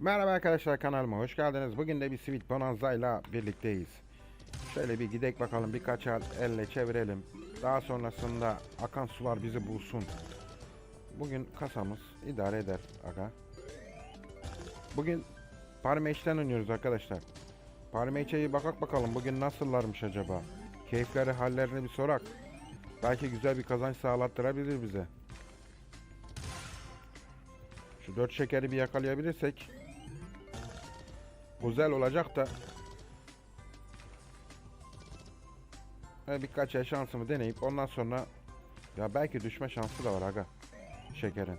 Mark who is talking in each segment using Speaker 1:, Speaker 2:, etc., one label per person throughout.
Speaker 1: Merhaba arkadaşlar kanalıma hoş geldiniz. Bugün de bir Sweet Bonanza ile birlikteyiz. Şöyle bir gidek bakalım birkaç el elle çevirelim. Daha sonrasında akan sular bizi bulsun. Bugün kasamız idare eder aga. Bugün Parmeç'ten oynuyoruz arkadaşlar. Parmeç'e bakak bakalım bugün nasıllarmış acaba. Keyifleri hallerini bir sorak. Belki güzel bir kazanç sağlattırabilir bize. Şu dört şekeri bir yakalayabilirsek güzel olacak da e, birkaç el şansımı deneyip ondan sonra ya belki düşme şansı da var aga şekerin.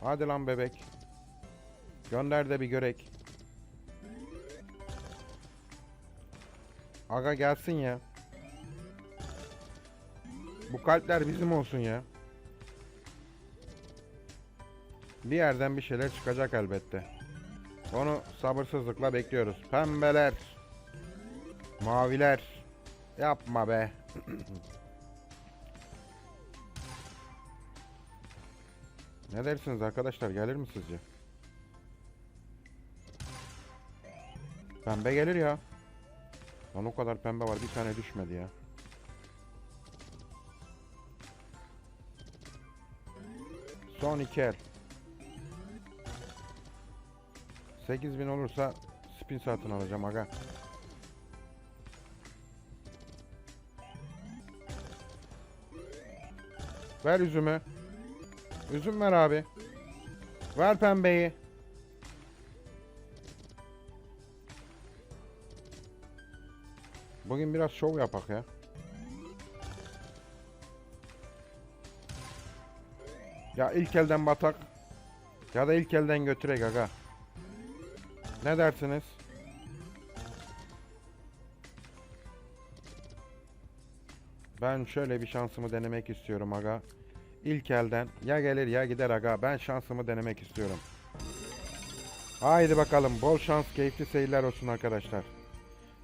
Speaker 1: Hadi lan bebek. Gönder de bir görek. Aga gelsin ya. Bu kalpler bizim olsun ya. Bir yerden bir şeyler çıkacak elbette. Onu sabırsızlıkla bekliyoruz. Pembeler. Maviler. Yapma be. ne dersiniz arkadaşlar gelir mi sizce? Pembe gelir ya. Lan o kadar pembe var bir tane düşmedi ya. Son iki el. 8000 olursa spin satın alacağım aga. Ver üzümü. Üzüm ver abi. Ver pembeyi. Bugün biraz şov yapak ya. Ya ilk elden batak ya da ilk elden götürek aga. Ne dersiniz? Ben şöyle bir şansımı denemek istiyorum aga. İlk elden ya gelir ya gider aga. Ben şansımı denemek istiyorum. Haydi bakalım bol şans keyifli seyirler olsun arkadaşlar.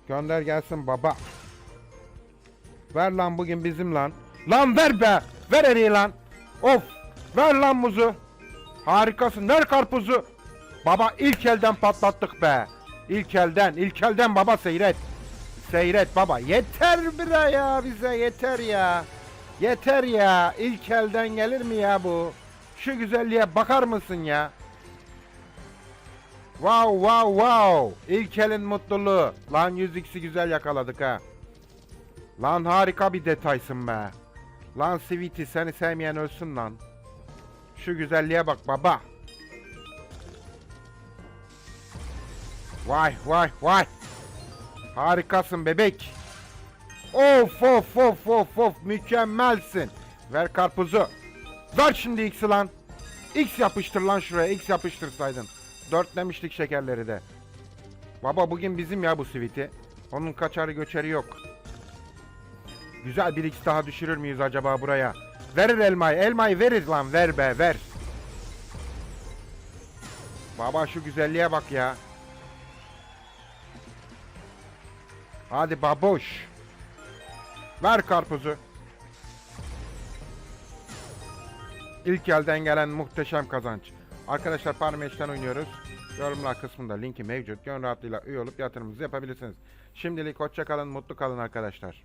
Speaker 1: Gönder gelsin baba. Ver lan bugün bizim lan. Lan ver be. Ver en iyi lan. Of. Ver lan muzu. Harikasın. Ver karpuzu. Baba ilk elden patlattık be. İlk elden, ilk elden baba seyret. Seyret baba. Yeter bre ya bize yeter ya. Yeter ya. İlk elden gelir mi ya bu? Şu güzelliğe bakar mısın ya? Wow wow wow. İlk elin mutluluğu. Lan 100x'i güzel yakaladık ha. Lan harika bir detaysın be. Lan Sweetie seni sevmeyen ölsün lan. Şu güzelliğe bak baba. Vay vay vay. Harikasın bebek. Of of of of of mükemmelsin. Ver karpuzu. Ver şimdi X'i lan. X yapıştır lan şuraya. X yapıştırsaydın. Dörtlemiştik şekerleri de. Baba bugün bizim ya bu siviti. Onun kaçarı göçeri yok. Güzel bir X daha düşürür müyüz acaba buraya? Verir elmayı. Elmayı verir lan. Ver be ver. Baba şu güzelliğe bak ya. Hadi baboş. Ver karpuzu. İlk elden gelen muhteşem kazanç. Arkadaşlar Parmeş'ten oynuyoruz. Yorumlar kısmında linki mevcut. Gönül rahatlığıyla üye olup yatırımınızı yapabilirsiniz. Şimdilik hoşça kalın, mutlu kalın arkadaşlar.